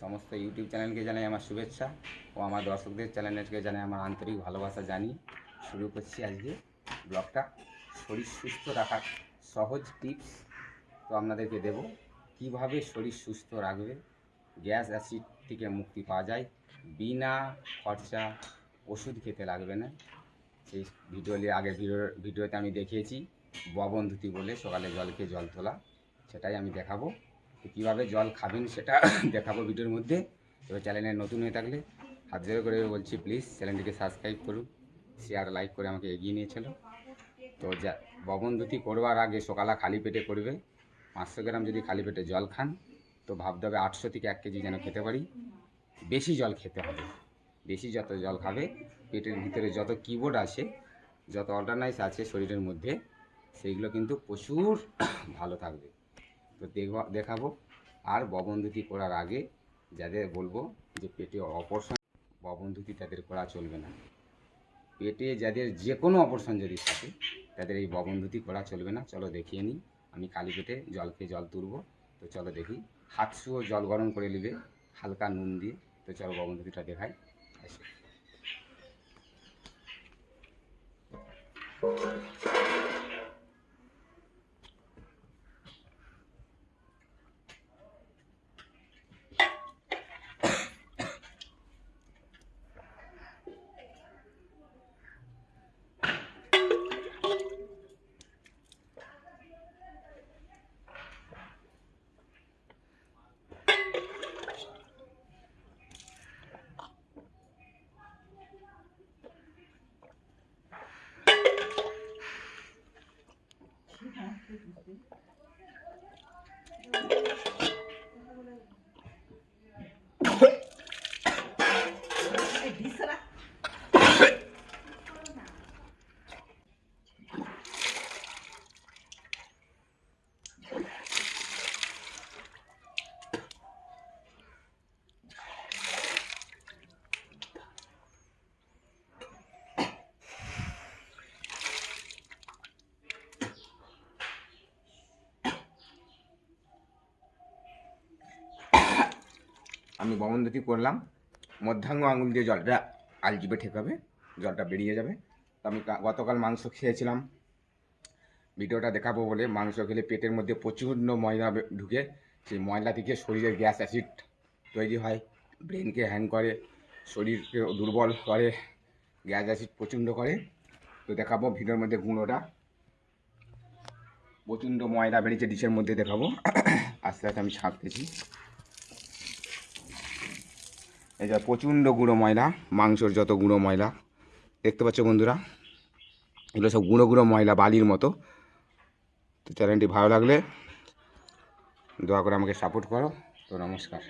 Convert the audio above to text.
সমস্ত ইউটিউব চ্যানেলকে জানাই আমার শুভেচ্ছা ও আমার দর্শকদের চ্যানেলকে জানাই আমার আন্তরিক ভালোবাসা জানি শুরু করছি আজকে ব্লগটা। শরীর সুস্থ রাখার সহজ টিপস তো আপনাদেরকে দেব। কীভাবে শরীর সুস্থ রাখবে? গ্যাস অ্যাসিড থেকে মুক্তি পাওয়া যায় বিনা খরচা, ওষুধ খেতে লাগবে না। সেই ভিডিও আগের ভিডিও ভিডিওতে আমি দেখিয়েছি। ববন ধুতি বলে সকালে জল খেয়ে জল তোলা, সেটাই আমি দেখাবো। কীভাবে জল খাবেন সেটা দেখাবো ভিডিওর মধ্যে। এবার চ্যানেলে নতুন হয়ে থাকলে হাত জোর করে বলছি প্লিজ চ্যানেলটিকে সাবস্ক্রাইব করুন শেয়ার লাইক করে আমাকে এগিয়ে নিয়েছিল তো যা, ববন ধুতি করবার আগে সকালে খালি পেটে করবে। পাঁচশো গ্রাম যদি খালি পেটে জল খান, তো ভাবতে হবে আটশো থেকে এক কেজি যেন খেতে পারি। বেশি জল খেতে হবে। বেশি যত জল খাবে, পেটের ভিতরে যত কিবোর্ড আছে, যত অর্গানাইজ আছে শরীরের মধ্যে, সেইগুলো কিন্তু প্রচুর ভালো থাকবে। তো দেখব আর ববনধুতি করার আগে যাদের বলব যে পেটে অপারেশন ববনধুতি তাদের করা চলবে না। পেটে যাদের যে কোনো অপারেশন যদি থাকে, তাদের এই ববনধুতি করা চলবে না। চলো দেখিয়ে নিই। আমি খালি পেটে জল খেয়ে জল তুলবো। তো চলো দেখি। হাত শুয়েও জল গরম করে নেবে। হালকা নুন দিয়ে। তো চলো ববনধুতিটা দেখাই। আসে। ਐਡੀ ਸਰਾ আমি বমনদতি করলাম মধ্যাঙ্গ আঙুল দিয়ে জলটা আলজিবে ঠেকাবে, জলটা বেরিয়ে যাবে। তো আমি গতকাল মাংস খেয়েছিলাম। ভিডিওটা দেখাবো বলে মাংস খেলে পেটের মধ্যে প্রচণ্ড ময়লা ঢুকে, সেই ময়লা থেকে শরীরের গ্যাস অ্যাসিড তৈরি হয়, ব্রেনকে হ্যাং করে, শরীরকে দুর্বল করে, গ্যাস অ্যাসিড প্রচণ্ড করে। তো দেখাবো ভিডিওর মধ্যে গুঁড়োটা। প্রচণ্ড ময়লা বেরিয়েছে ডিশের মধ্যে দেখাবো। আস্তে আস্তে আমি ছাঁকতেছি। এই যা প্রচণ্ড গুঁড়ো ময়লা, মাংসর যত গুঁড়ো ময়লা। দেখতে পাচ্ছ বন্ধুরা, এগুলো সব গুঁড়ো গুঁড়ো ময়লা, বালির মতো। তো চ্যানেলটি ভালো লাগলে দয়া করে আমাকে সাপোর্ট করো। তো নমস্কার।